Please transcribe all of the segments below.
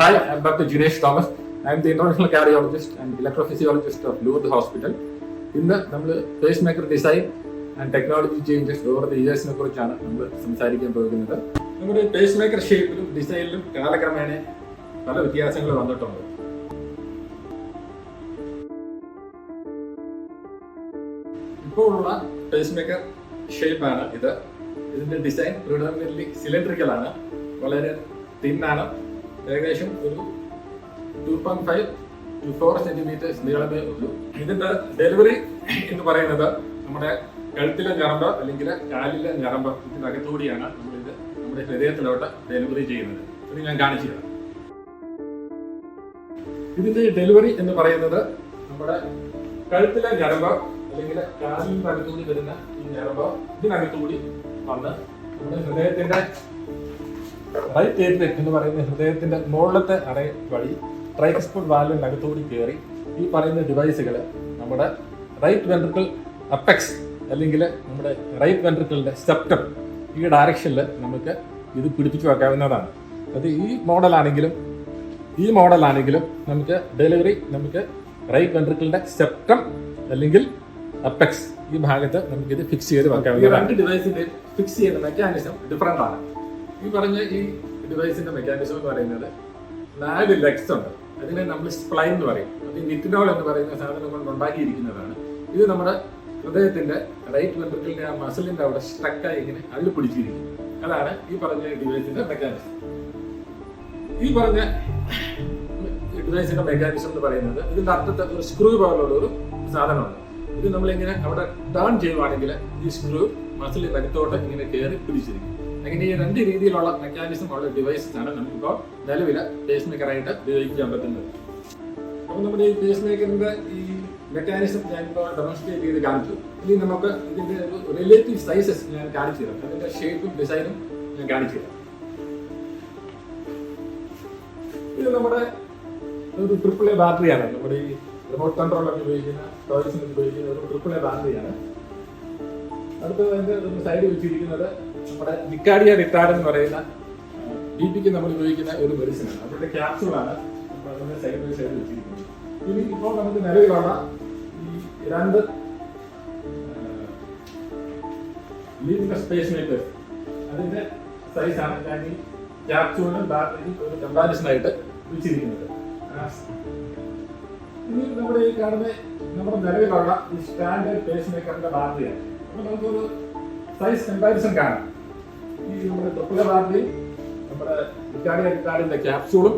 Hi, I'm Dr. Jinesh Thomas. I'm the interventional cardiologist and electrophysiologist of Lourdes Hospital. ഇന്ന് നമ്മൾ pacemaker design and technology changes over the ഇയേഴ്സിനെ കുറിച്ചാണ് നമ്മൾ സംസാരിക്കാൻ പോകുന്നത് നമ്മുടെ പേസ് മേക്കർ ഷേപ്പിലും ഡിസൈനിലും കാലക്രമേണ പല വ്യത്യാസങ്ങൾ വന്നിട്ടുണ്ട് ഇപ്പോഴുള്ള പേസ് മേക്കർ ഷേപ്പാണ് ഇത് ഇതിന്റെ ഡിസൈൻ പ്രിഡോമിനറ്റ്ലി സിലിണ്ടറിക്കൽ ആണ് വളരെ തിന്നാണ് ഏകദേശം ഒരു two point five two four centimetres നീളമേ ഉള്ളൂ. ഇതിന്റെ ഡെലിവറി എന്ന് പറയുന്നത് നമ്മുടെ കഴുത്തിലെ ഞരമ്പ് അല്ലെങ്കിൽ കാലിലെ ഞരമ്പ് ഇതിനകത്തുകൂടിയാണ് നമ്മളിത് നമ്മുടെ ഹൃദയത്തിലോട്ട് ഡെലിവറി ചെയ്യുന്നത്. ഇത് ഞാൻ കാണിച്ചു തരാം. ഇതിന്റെ ഡെലിവറി എന്ന് പറയുന്നത് നമ്മുടെ കഴുത്തിലെ ഞരമ്പ് അല്ലെങ്കിൽ കാലിന്റെ അകത്തുകൂടി വരുന്ന ഈ ഞരമ്പ് ഇതിനകത്തുകൂടി വന്ന് നമ്മുടെ ഹൃദയത്തിന്റെ റൈറ്റ് ഏറ്റിലേക്ക് എന്ന് പറയുന്ന ഹൃദയത്തിന്റെ മുകളിലത്തെ അറേ വഴി ട്രൈക്കസ്പോർട്ട് വാൽവിന്റെ അകത്തുകൂടി കയറി ഈ പറയുന്ന ഡിവൈസുകൾ നമ്മുടെ റൈറ്റ് വെൻട്രിക്കിൾ അപ്പെക്സ് അല്ലെങ്കിൽ നമ്മുടെ റൈറ്റ് വെൻട്രിക്കിളിന്റെ സെപ്റ്റം ഈ ഡയറക്ഷനിൽ നമുക്ക് ഇത് പിടിപ്പിച്ചു വെക്കാവുന്നതാണ്. അത് ഈ മോഡലാണെങ്കിലും ഈ മോഡലാണെങ്കിലും നമുക്ക് ഡെലിവറി നമുക്ക് റൈറ്റ് വെൻട്രിക്കിളിന്റെ സെപ്റ്റം അല്ലെങ്കിൽ അപ്പെക്സ് ഈ ഭാഗത്ത് നമുക്ക് ഇത് ഫിക്സ് ചെയ്ത് വെക്കാവുന്നതാണ്. രണ്ട് ഡിവൈസിന്റെ ഫിക്സ് ചെയ്യുന്ന മെക്കാനിസം ഡിഫറെന്റ് ആണ്. ഈ പറഞ്ഞ ഈ ഡിവൈസിന്റെ മെക്കാനിസം എന്ന് പറയുന്നത് നാല് ലെഗ്സ് ഉണ്ട്. അതിനെ നമ്മൾ സ്പ്ലൈൻ എന്ന് പറയും. അത് ഈ എന്ന് പറയുന്ന സാധനം കൊണ്ട് ഉണ്ടാക്കിയിരിക്കുന്നതാണ്. ഇത് നമ്മുടെ ഹൃദയത്തിന്റെ റൈറ്റ് വെൻട്രിക്കിളിന്റെ ആ മസിലിന്റെ അവിടെ സ്ട്രക്കായി ഇങ്ങനെ അള്ളി പിടിച്ചിരിക്കും അതാണ് ഈ പറഞ്ഞ ഡിവൈസിന്റെ മെക്കാനിസം ഈ പറഞ്ഞ ഡിവൈസിന്റെ മെക്കാനിസം എന്ന് പറയുന്നത് ഇതിന്റെ അറ്റത്ത് ഒരു സ്ക്രൂ പോലുള്ള ഒരു സാധനമാണ് ഇത് നമ്മളിങ്ങനെ അവിടെ ടേൺ ചെയ്യുവാണെങ്കിൽ ഈ സ്ക്രൂ മസിലിന്റെ അകത്തോട്ട് ഇങ്ങനെ കയറി പിടിച്ചിരിക്കും അങ്ങനെ ഈ രണ്ട് രീതിയിലുള്ള മെക്കാനിസം ഉള്ള ഡിവൈസസ് ആണ് നമുക്കിപ്പോൾ നിലവിൽ പേസ് മേക്കറായിട്ട് ഉപയോഗിക്കാൻ പറ്റുന്നത്. അപ്പോൾ നമ്മുടെ ഈ പേസ് മേക്കറിന്റെ ഈ മെക്കാനിസം ഞാൻ ഇപ്പോൾ ഡെമോൺസ്ട്രേറ്റ് ചെയ്ത് കാണിച്ചു. ഇനി നമുക്ക് ഇതിന്റെ ഒരു റിലേറ്റീവ് സൈസസ് ഞാൻ കാണിച്ചു തരാം. അതിന്റെ ഷേപ്പും ഡിസൈനും ഞാൻ കാണിച്ചു തരാം. ഇത് നമ്മുടെ ഒരു ട്രിപ്പിൾ എ ബാറ്ററിയാണ് നമ്മുടെ ഈ റിമോട്ട് കൺട്രോളൊക്കെ ഉപയോഗിക്കുന്ന ടോയ്സിന് ഉപയോഗിക്കുന്ന ഒരു ട്രിപ്പിൾ എ ബാറ്ററിയാണ് അടുത്തത് അതിന്റെ ഒരു സൈഡ് വെച്ചിരിക്കുന്നത് നമ്മുടെ വിക്കാരിയ റിട്ടാർഡ് എന്ന് പറയുന്ന ബി പിക്ക് നമ്മൾ ഉപയോഗിക്കുന്ന ഒരു മെഡിസിനാണ് അതിന്റെ ക്യാപ്സൂളാണ് നമ്മൾ സൈഡ് ബൈ സൈഡ് വെച്ചിരിക്കുന്നത്. ഇനി ഇപ്പോൾ നമുക്ക് നിലവിലുള്ള ഈ രണ്ട് ലീവിന്റെ സ്പേസ് മേക്കേഴ്സ് അതിന്റെ സൈസാണ് ഞാൻ ഈ ക്യാപ്സൂളിനും ബാറ്ററി ഒരു കമ്പാരിസൺ ആയിട്ട് വെച്ചിരിക്കുന്നത്. ഇനി നമ്മുടെ ഈ കാണുന്ന നമ്മുടെ നിലവിലുള്ള ഈ സ്റ്റാൻഡേർഡ് പേസ് മേക്കറിന്റെ ബാറ്ററിയാണ് അപ്പൊ നമുക്കൊരു സൈസ് കമ്പാരിസൺ കാണാം ഈ നമ്മുടെ തൊപ്പുക ബാറ്ററി നമ്മുടെ ഇറ്റാലിയൻ ഇറ്റാലിന്റെ ക്യാപ്സൂളും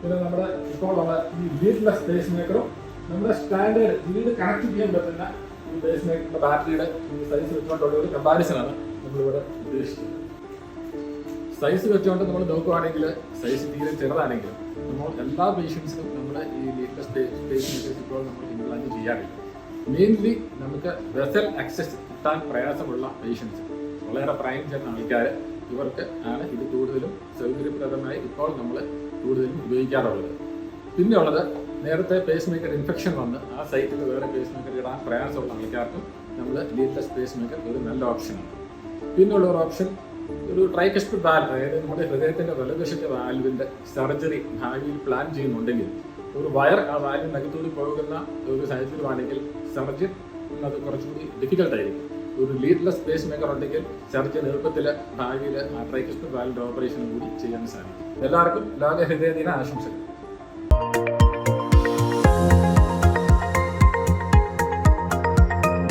പിന്നെ നമ്മുടെ ഇപ്പോൾ ഉള്ള ഈ വീട്ടിലെ സ്പേസ് മേക്കറും നമ്മുടെ സ്റ്റാൻഡേർഡ് വീട് കണക്ട് ചെയ്യാൻ പറ്റുന്ന ഈ സ്പേസ് മേക്കറിന്റെ ബാറ്ററിയുടെ സൈസ് വെച്ചുകൊണ്ടുള്ള ഒരു കമ്പാരിസൺ ആണ് നമ്മളിവിടെ ഉദ്ദേശിക്കുന്നത്. സൈസ് വെച്ചുകൊണ്ട് നമ്മൾ നോക്കുവാണെങ്കിൽ സൈസ് തീരെ ചെറുതാണെങ്കിലും നമ്മൾ എല്ലാ പേഷ്യൻസിനും നമ്മുടെ ഈ ലീഡ്ലെസ് സ്പേസ് ഇപ്പോൾ നമ്മൾ ഇംപ്ലാന്റ് ചെയ്യാറില്ല. മെയിൻലി നമുക്ക് വെസൽ ആക്സസ് കിട്ടാൻ പ്രയാസമുള്ള പേഷ്യൻസ് വളരെ പ്രായം ചെന്ന ആൾക്കാർ ഇവർക്ക് ആണ് ഇത് കൂടുതലും സൗകര്യപ്രദമായി ഇപ്പോൾ നമ്മൾ കൂടുതലും ഉപയോഗിക്കാറുള്ളത്. പിന്നെ ഉള്ളത് നേരത്തെ പേസ് മേക്കർ ഇൻഫെക്ഷൻ വന്ന് ആ സൈറ്റിൽ വേറെ പേസ് മേക്കർ ഇടാൻ പ്രയാസമുള്ള ആൾക്കാർക്കും നമ്മൾ ലീഡ്ലെസ് പേസ് മേക്കർ ഒരു നല്ല ഓപ്ഷനാണ് പിന്നെയുള്ള ഒരു ഓപ്ഷൻ ഒരു ട്രൈകസ്പിഡ് വാൽവ് അതായത് നമ്മുടെ ഹൃദയത്തിന്റെ വലതുവശത്തെ വാൽവിന്റെ സർജറി ഭാവിയിൽ പ്ലാൻ ചെയ്യുന്നുണ്ടെങ്കിൽ ഒരു വയർ ആ വാലിന് അകത്തൂടി പോകുന്ന ഒരു സാഹചര്യമാണെങ്കിൽ സർജൻ അത് കുറച്ചുകൂടി ഡിഫിക്കൽട്ട് ആയിരിക്കും. ഒരു ലീഡ്ലെസ് പേസ് മേക്കർ ഉണ്ടെങ്കിൽ സർജൻ എളുപ്പത്തിൽ ഭാവിയിൽ ആ ട്രൈക്കിസ്റ്റ് വാലിന്റെ ഓപ്പറേഷൻ കൂടി ചെയ്യാൻ സാധിക്കും. എല്ലാവർക്കും ലോക ഹൃദയ ദിന ആശംസകൾ.